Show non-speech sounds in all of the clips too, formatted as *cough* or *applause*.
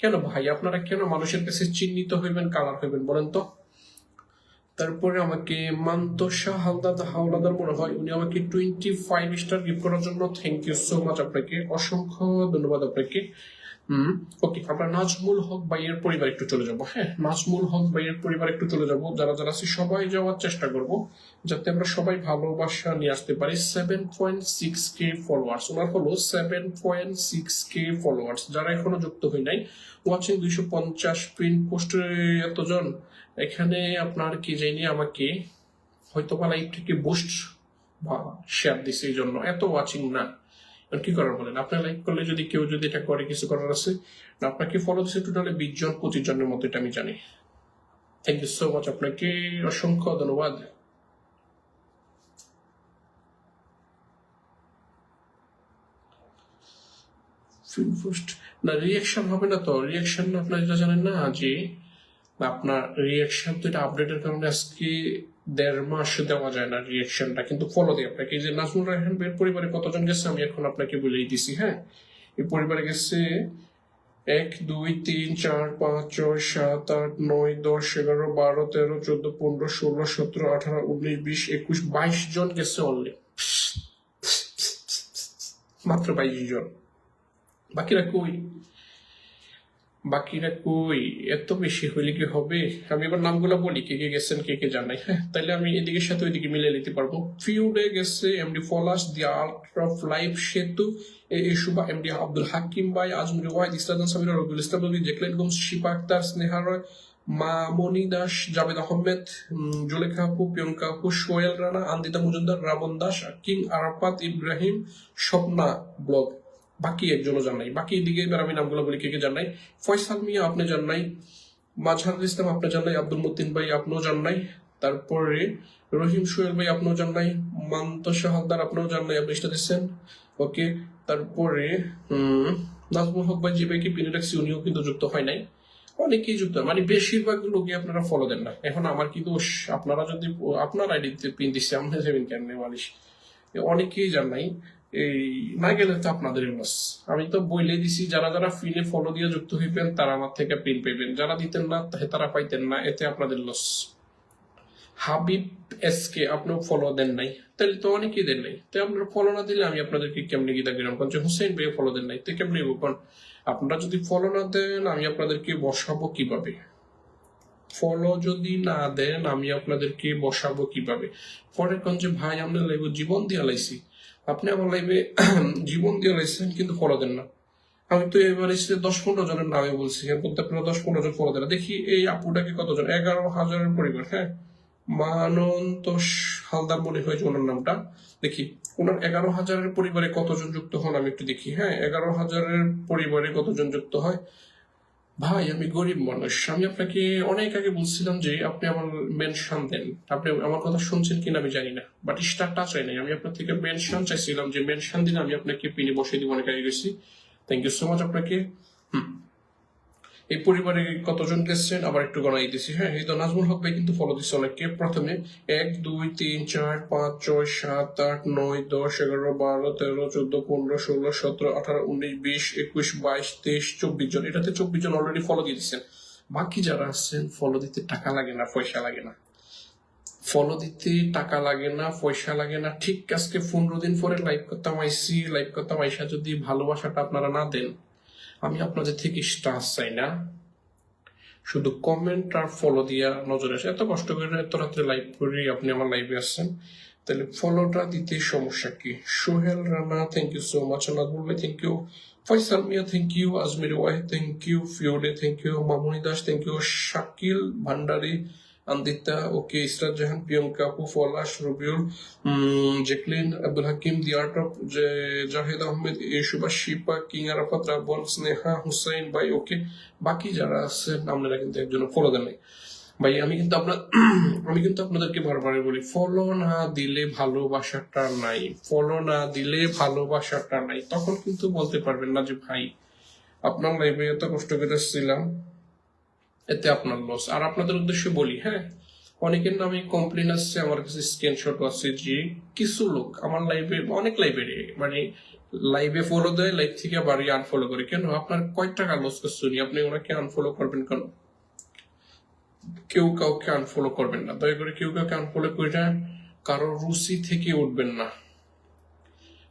কেন ভাই? আপনারা কেন মানুষের কাছে চিহ্নিত হইবেন কালার হইবেন বলেন তো? তারপরে আমাকে মান্তসা হালদাদ হাওলাদার মনে হয়, উনি আমাকে টোয়েন্টি ফাইভ স্টার গিফট করার জন্য থ্যাংক ইউ সো মাচ আপনাকে, অসংখ্য ধন্যবাদ আপনাকে। হুম? ওকে আমরা নাজমুল হক ভাইয়ের পরিবার একটু চলে যাব হ্যাঁ? নাজমুল হক ভাইয়ের পরিবার একটু চলে যাব। যারা যারা আছে, সবাই যাওয়ার চেষ্টা করব, যাতে আমরা সবাই ভালোবাসা নিয়ে আসতে পারি। Seven point six K followers ওনার হলো seven point six K followers যারা এখনও যুক্ত হয় নাই ওয়াচিং দুইশো পঞ্চাশ প্রিন্ট পোস্টে এতজন, এখানে আপনার কি জানি আমাকে হয়তো বা লাইভ থেকে বুস্ট বা শেয়ার দিছে, এই জন্য। এত ওয়াচিং না। কি করার বলেন? আপনার লাইক করলে যদি কেউ যদি এটা করে, কিছু করার আছে? আপনাকে ফলো দিচ্ছে টোটালি বিশ জন, পঁচিশ জনের মতো, এটা আমি জানি। থ্যাংক ইউ সো মাচ আপনাকে অসংখ্য ধন্যবাদ। পোস্ট না রিয়াকশন হবে না তো? রিয়াকশন আপনার যেটা জানেন না, যে আপনার রিয়াকশন তো এটা আপডেটের কারণে আজকে দেড় মাস দেওয়া যায় না রিয়াকশনটা কিন্তু ফলো দিই আপনাকে। এই যে নাজমুল রায়হান বের পরিবারে কতজন গেছে, আমি এখন আপনাকে বলেই দিছি হ্যাঁ? এই পরিবারে গেছে এক, দুই, তিন, চার, পাঁচ, ছয়, সাত, আট, নয়, দশ, এগারো, বারো, তেরো, চোদ্দ, পনেরো, ষোলো, সতেরো, আঠারো, উনিশ, বিশ, একুশ, বাইশ জন গেছে অনলি মাত্র বাইশ জন। বাকিরা কই? বাকিরা কই? এত বেশি হইলে কি হবে? আমি এবার নামগুলো বলি, কে কে গেছেন, কে কে জানাই হ্যাঁ? তাহলে আমি এদিকের সাথে ওইদিকে মিলে নিতে পারব। ফিউডে গেছে MD plus the art of life Setu A MD Abdul Hakim ভাই আজমুর ওয়াহিদ ইসলাম সামির রবিউল ইসলাম নবী জেকলেন গোমস শিপা আক্তার স্নেহা রয় মামনি দাস জাভেদ আহমেদ জুলেখা আপু প্রিয়ঙ্কা আপু সোহেল রানা আন্দিতা মজুমদার রাবণ দাস কিং আরাফাত ইব্রাহিম স্বপ্না ব্লগ বাকি একজনও জান নাই। বাকি দিকে এবার আমি নামগুলো বলি, কে কে জান নাই? ফয়সাল মিয়া আপনি জান নাই। মাঝহারুল ইসলাম আপনি জান নাই। আব্দুল মতিন ভাই আপনিও জান নাই। তারপরে রহিম সোহেল ভাই আপনিও জান নাই। মান্তসা হকদার আপনিও জান নাই। আপনি সেটা দিচ্ছেন। ওকে, তারপরে নাজমুল হক ভাই যে ভাইকে পিনে রাখছি উনিও কিন্তু যুক্ত হয় নাই? অনেকেই যুক্ত। মানে বেশিরভাগ লোকই আপনারা ফলো দেন না। এখন আমার কি দোষ? আপনারা যদি, আপনার আইডিতে পিন দিচ্ছে আমরা যাবেন কেন মালিশ। অনেকেই জান নাই। এই না গেলে তো আপনাদের লস আমি তো বইলে দিছি, যারা যারা ফিনে ফলো দিয়ে যুক্ত হইবেন, তারা আমার থেকে পিন পাইবেন। যারা দিতেন না তারা পাইতেন না, এতে আপনাদের লস। হাবিব এস কে আপনিও ফলো দেন নাই। তাহলে তো অনেকেই দেন নাই। তো আপনারা ফলো না দিলে আমি আপনাদেরকে কেমনি গীতা গিরাম কারণ যে হুসেন ভাই ফলো দেন নাই। তো কেমনি? কারণ আপনারা যদি ফলো না দেন, আমি আপনাদেরকে বসাবো কীভাবে? ফলো যদি না দেন, আমি আপনাদেরকে বসাবো কীভাবে? পরে কোন ভাই, আমরা লাইভে জীবন দিয়ে লাইছি। আপনি আমার লাইভে *clears throat* জীবন দিয়ে লাইছেন কিন্তু ফলো দেন না। আমি তো এবার এসে দশ পনেরো জনের নামে বলছি মধ্যে আপনারা দশ পনেরো জন ফলো দেন দেখি এই আপুটাকে কতজন? এগারো হাজারের পরিবার হ্যাঁ? মানন্ত হালদার মনে হয়েছে ওনার নামটা। দেখি, ওনার এগারো হাজারের পরিবারে কতজন যুক্ত হন আমি একটু দেখি হ্যাঁ? এগারো হাজারের পরিবারে কতজন যুক্ত হয়? ভাই, আমি গরিব মানুষ। আমি আপনাকে অনেক আগে বলছিলাম যে আপনি আমার মেনশন দেন। আপনি আমার কথা শুনছেন কিনা আমি জানি না। বাট স্টারটা চাই নাই। আমি আপনার থেকে মেনশন চাইছিলাম যে মেনশন দিলে আমি আপনাকে পিনে বসিয়ে দিব, অনেক আগে গেছি। থ্যাংক ইউ সো মাচ আপনাকে। হুম। এই পরিবারে কতজন গেছেন আবার একটু গণাই দিছি। হ্যাঁ এই তো নাজমুল হক ভাই কিন্তু ফলো দিচ্ছে অনেককে। প্রথমে এক, দুই, তিন, চার, পাঁচ, ছয়, সাত, আট, নয়, দশ, এগারো, বারো, তেরো, চোদ্দ, পনেরো, ষোলো, সতেরো, আঠারো, উনিশ, বিশ, একুশ, বাইশ, তেইশ, চব্বিশ জন। এটাতে চব্বিশ জন অলরেডি ফলো দিয়ে দিচ্ছেন বাকি যারা আছেন ফলো দিতে টাকা লাগে না, পয়সা লাগে না। ফলো দিতে টাকা লাগে না, পয়সা লাগে না। ঠিক আজকে পনেরো দিন পরে লাইভ করতাম, আইসি লাইভ করতাম, আইসা যদি ভালোবাসাটা আপনারা না দেন আমি আপনাদের থেকে স্টার চাই না। শুধু কমেন্ট আর ফলো দিয়া নজরে আসে। এত কষ্ট করে এত রাত্রে লাইভ করে আপনি আমার লাইভে আসছেন। তাহলে ফলোটা দিতে সমস্যা কি? Sohel Rana thank you so much Nazmul ভাই thank you Faisal Mia thank you Ajmir Wahid thank you ফিওডে thank you Mamuni Das thank you Shakil Bhandari Andita okay Israt Jahan, Priyanka আপু ফলাশ Rabiul Jacqueline, Abdul Hakim the of Zahed Ahmed ইসুবা Shipa, king Arafat Raban Sneha, Hussain, ভাই, okay বাকি যারা আছেন আপনারা কিন্তু একজন follow দেন ভাই, আমি কিন্তু আপনার *clears throat* আমি কিন্তু আপনাদেরকে বারবারই বলি ফলো না দিলে ভালোবাসাটা নাই। ফলো না দিলে ভালোবাসাটা নাই। তখন কিন্তু বলতে পারবেন না যে, ভাই, আপনার লাইফে এত কষ্ট করে ছিলাম এতে আপনার লস আর আপনাদের উদ্দেশ্যে বলি হ্যাঁ অনেকের নামে কমপ্লেন আসছে, আমার কাছে স্ক্রিনশট আছে যে কিছু লোক আমার লাইভে অনেক লাইভে মানে লাইভে ফলো দেয় লাইভ থেকে বাড়ি আনফলো করে। কেন? আপনার কয় টাকা লস করছে? আপনি ওনাকে আনফলো করবেন কেন? কেউ কাউকে আনফলো করবেন না। দয়া করে কেউ কাউকে আনফলো করে কারও রুচি থেকে উঠবেন না।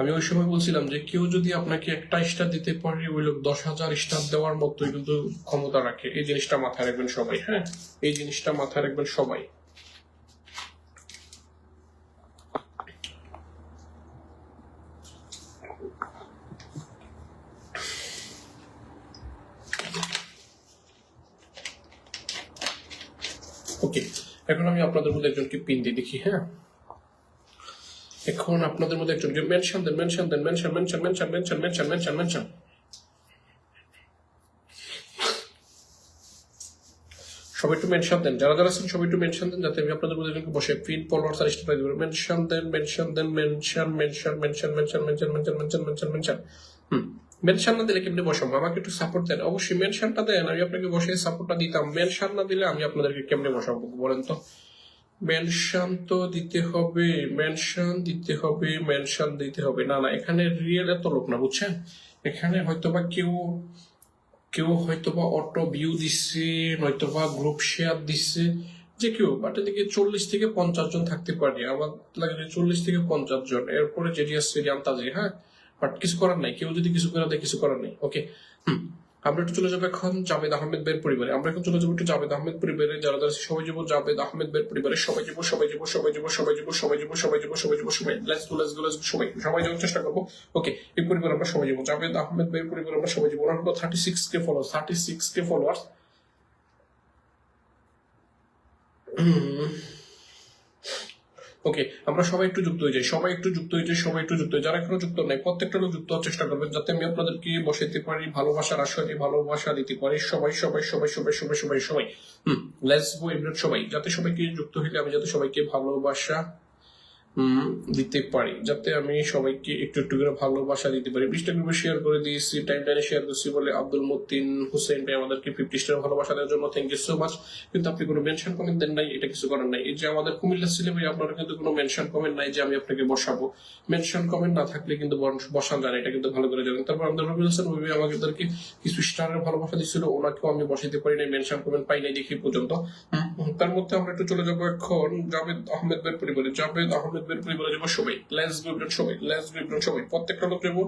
আমি ওই সময় বলছিলাম যে কেউ যদি আপনাকে একটা স্টার দিতে পারে, ওই লোক দশ হাজার স্টার দেওয়ার মতোই কিন্তু ক্ষমতা রাখে। এই জিনিসটা মাথায় রাখবেন সবাই হ্যাঁ? এই জিনিসটা মাথায় রাখবেন সবাই। ওকে এখন আমি আপনাদের মধ্যে একজনকে পিন দিয়ে দেখি হ্যাঁ? এখন আপনাদের মধ্যে একজনকে মেনশন দেন মেনশন দেন mention mention mention mention mention mention mention সবাই একটু মেনশন দেন যারা যারা আছেন সবাই একটু মেনশন দেন যাতে আমি আপনাদের মধ্যে বসে ফিড ফলোয়ার আর স্টার দিব মেনশন দেন মেনশন দেন mention mention mention mention mention mention mention mention mention mention না দিলে কেমনি বসাবো আমাকে একটু সাপোর্ট দেন অবশ্যই মেনশনটা দেন আমি আপনাকে বসে সাপোর্টটা দিতাম মেনশন না দিলে আমি আপনাদেরকে কেমনে বসাবো বলেন তো মেনশন তো দিতে হবে, মেনশন দিতে হবে, মেনশন দিতে হবে। না না, এখানে রিয়েল এত লোক না, বুঝছেন? এখানে হয়তোবা কেউ কেউ হয়তোবা অটো ভিউ দিচ্ছে নয়তোবা গ্রুপ শেয়ার দিচ্ছে যে কেউ। বাট এদিকে চল্লিশ থেকে পঞ্চাশ জন থাকতে পারে। আমার লাগে যে চল্লিশ থেকে পঞ্চাশ জন। এরপরে যেটি আসছে যায় হ্যাঁ? বাট কিছু করার নাই। কেউ যদি কিছু করে দেয়, কিছু করার নেই। ওকে হুম। আমরা একটু চলে যাব এখন জাভেদ আহমেদ বের পরিবারে। আমরা এখন চলে যাব একটু জাভেদ আহমেদ পরিবারে, যারা যারা সবাই যাব জাভেদ আহমেদ বের পরিবারে। সবাই যাব সবাই যাব সবাই যাব সবাই যাব সবাই যাব সবাই যাব সবাই যাব, সবাই let's go let's go let's সবাই সবাই যাওয়ার চেষ্টা করব। ওকে এই পরিবার আমরা সবাই যাব। জাভেদ আহমেদ বের পরিবার আমরা সবাই যাব। ওনার হলো thirty six K followers thirty six K followers okay আমরা সবাই একটু যুক্ত হয়ে যাই। সবাই একটু যুক্ত হয়ে যাই, সবাই একটু যুক্ত হয়ে যারা এখনও যুক্ত নাই, প্রত্যেকটা লোক যুক্ত হওয়ার চেষ্টা করবেন যাতে আমি আপনাদেরকে বসাইতে পারি ভালোবাসার আসরে ভালোবাসা দিতে পারি। সবাই সবাই সবাই সবাই সবাই সবাই সবাই। হম লেটস গো সবাই। যাতে সবাইকে যুক্ত হইলে আমি যাতে সবাইকে ভালোবাসা দিতে পারি। যাতে আমি সবাইকে একটু একটু করে ভালোবাসা দিতে পারি। বিশটা গ্রুপে শেয়ার করে দিয়েছি টাইম টাইমে শেয়ার করছি বলে আব্দুল হোসেন ভাই আমাদেরকে ভালোবাসা দেওয়ার জন্য থ্যাংক ইউ সো মাচ কিন্তু আপনি কোনো মেনশন কমেন্ট দেন নাই, এটা কিছু করার নাই। এই যে আমাদের কুমিল্লা ভাই আপনার কিন্তু কোনো মেনশন কমেন্ট নাই যে আমি আপনাকে বসাবো। মেনশন কমেন্ট না থাকলে কিন্তু বসান জানে এটা কিন্তু ভালো করে জানেন। তারপর আমাদের রবি হোসেন ভাই আমাদেরকে কিছু স্টারের ভালোবাসা দিচ্ছিল ওনাকেও আমি বসাইতে পারি নাই মেনশন কমেন্ট পাই নাই দেখি পর্যন্ত। তার মধ্যে আমরা একটু চলে যাব এখন জাভেদ আহমেদ বের পরিবারে। জাভেদ আহমেদ বের পরিবারে যাব সবাই লেস গ্রুপের সবাই লেন্স গ্রুপের সবাই, প্রত্যেকটা লোক যাব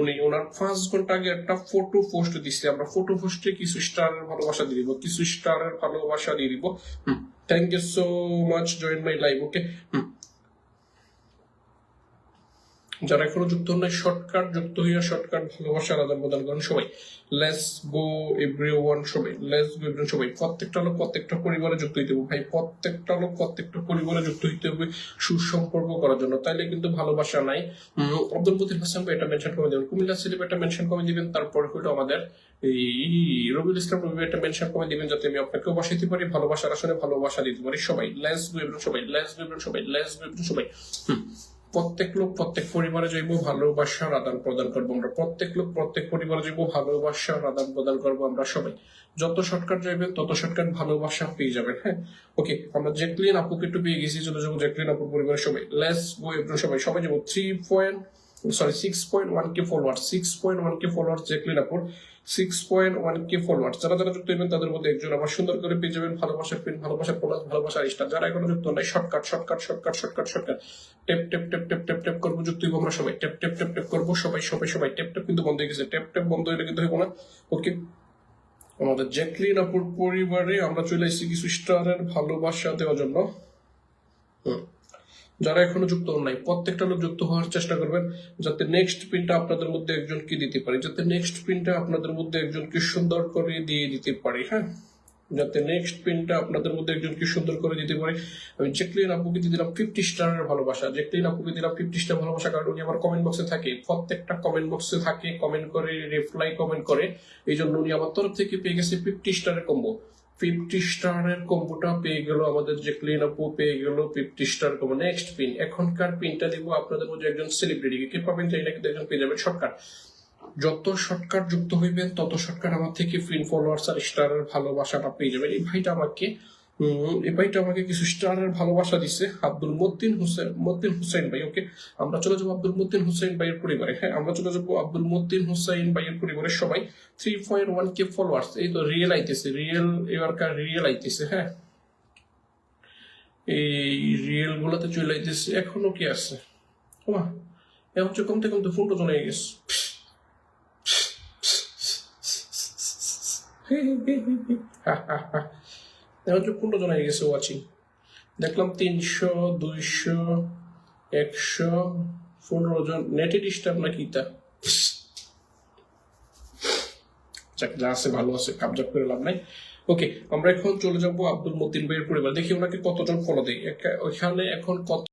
উনি ওনার পাঁচ ঘণ্টা আগে একটা ফটো পোস্ট দিচ্ছে আমরা ফটো পোস্টে কিছু স্টারের ভালোবাসা দিয়ে দিব, কিছু স্টারের ভালোবাসা দিয়ে দিব। হুম thank you so much join my live okay hmm যারা এখনও যুক্ত হন নাই শর্টকাট যুক্ত হইয়া শর্টকাট ভালোবাসার আদান প্রদান করেন সবাই। লেস গো এভরি ওয়ান সবাই। লেস গো এভরি সবাই। প্রত্যেকটা লোক প্রত্যেকটা পরিবারে যুক্ত হইতে হবে। ভাই, প্রত্যেকটা লোক প্রত্যেকটা পরিবারে যুক্ত হইতে হবে সুসম্পর্ক করার জন্য। তাইলে কিন্তু ভালোবাসা নাই। আব্দুল মতিন হাসান এটা মেনশন করে দেবেন, কুমিল্লা সিলিপ এটা মেনশন করে দিবেন, তারপর হইল আমাদের এই রবিউল ইসলাম রবি একটা মেনশন করে দিবেন যাতে আমি আপনাকেও বসাইতে পারি, ভালোবাসার আসলে ভালোবাসা দিতে পারি। সবাই লেস গো এভরি সবাই লেস গো এভরি সবাই লেস গো এভরি সবাই। হুম। প্রত্যেক লোক প্রত্যেক পরিবারে যাইবো, ভালোবাসার আদান প্রদান করব আমরা। প্রত্যেক লোক প্রত্যেক পরিবারে যাইবো, ভালোবাসার আদান প্রদান করব আমরা সবাই। যত শর্টকাট যাইবেন তত শর্টকাট ভালোবাসা পেয়ে যাবেন হ্যাঁ? ওকে আমরা জেকলিন আপুকে একটু পেয়ে গেছি, চলে যাব জেকলিন আপুর পরিবারের সবাই। লেস গো এভরি সবাই। সবাই যাব three point sorry six point one K follower six point one K follower Jacqueline আপুর। Six point one K follower যারা যারা যুক্ত হইবেন, তাদের মধ্যে একজন আবার সুন্দর করে পেয়ে যাবেন ভালোবাসার পিন ভালোবাসার প্লাস ভালোবাসার স্টার যারা এখনও যুক্ত নাই shortcut shortcut shortcut shortcut shortcut tap tap tap tap tap tap করব, যুক্ত হইবো আমরা সবাই। টেপ টেপ টেপ টেপ করব সবাই সবাই সবাই। টেপ টেপ কিন্তু বন্ধ হয়ে গেছে। টেপ টেপ বন্ধ হইলে কিন্তু হইবো না। ওকে আমাদের জ্যাকলিন আপুর পরিবারে আমরা চলে এসেছি কিছু স্টারের ভালোবাসা দেওয়ার জন্য। হুম। যারা এখনও যুক্ত হন নাই, প্রত্যেকটা লোক যুক্ত হওয়ার চেষ্টা করবেন যাতে নেক্সট পিনটা আপনাদের মধ্যে একজনকে দিতে পারি, যাতে নেক্সট পিনটা আপনাদের মধ্যে একজনকে সুন্দর করে দিয়ে দিতে পারি হ্যাঁ? যাতে নেক্সট পিনটা আপনাদের মধ্যে একজনকে সুন্দর করে দিতে পারি। আমি জেকলিন আপুকে দিয়ে দিলাম ফিফটি স্টারের ভালোবাসা। জেকলিন আপুকে দিলাম ফিফটি স্টার ভালোবাসা কারণ উনি আমার কমেন্ট বক্সে থাকে। প্রত্যেকটা কমেন্ট বক্সে থাকে কমেন্ট করে রিপ্লাই কমেন্ট করে। এই জন্য উনি আমার তরফ থেকে পেয়ে গেছে ফিফটি স্টারের কম্বো ফিফটি স্টারের কম্বোটা পেয়ে গেল, আমাদের যে ক্লিন আপ পেয়ে গেল fifty star combo next pin এখনকার পিনটা দিব আপনাদের মধ্যে একজন সেলিব্রিটি কে। পাবেন চাই না কিন্তু একজন পেয়ে যাবেন শর্টকাট যত শর্টকাট যুক্ত হইবেন, তত শর্টকাট আমার থেকে ফিন ফলোয়ার্স আর স্টারের ভালোবাসাটা পেয়ে যাবেন। এই ভাইটা আমাকে এই ভাইটা আমাকে কিছু স্টারের ভালোবাসা দিছে, আব্দুল মদ্দিন হোসেন মদ্দিন হুসাইন ভাই, ওকে? আমরা চলে যাব আব্দুল মদ্দিন হুসাইন ভাইয়ের পরিবারে হ্যাঁ? আমরা চলে যাব আব্দুল মদ্দিন হুসাইন ভাইয়ের পরিবারের সবাই। Three point one K followers এই তো রিয়েল আইতেছে রিয়েল এবারকার রিয়েল আইতেছে হ্যাঁ? এই রিয়েল গুলাতে চলে আইতেছে, এখনও কি আছে? ওমা এখন হচ্ছে কমতে কমতে ফোনটা চলে গেছে। এখন হচ্ছে জন হয়ে ওয়াচিং দেখলাম তিনশো, দুইশো, একশো, পনেরো জন নেটে ডিস্টার্ব না কি তা যাক, যা আছে, ভালো আছে কাবজাব করে লাভ নাই। ওকে আমরা এখন চলে যাব আব্দুল মতিন ভাইয়ের পরিবার। দেখি ওনাকে কতজন ফলো দেয়। ওইখানে এখন কত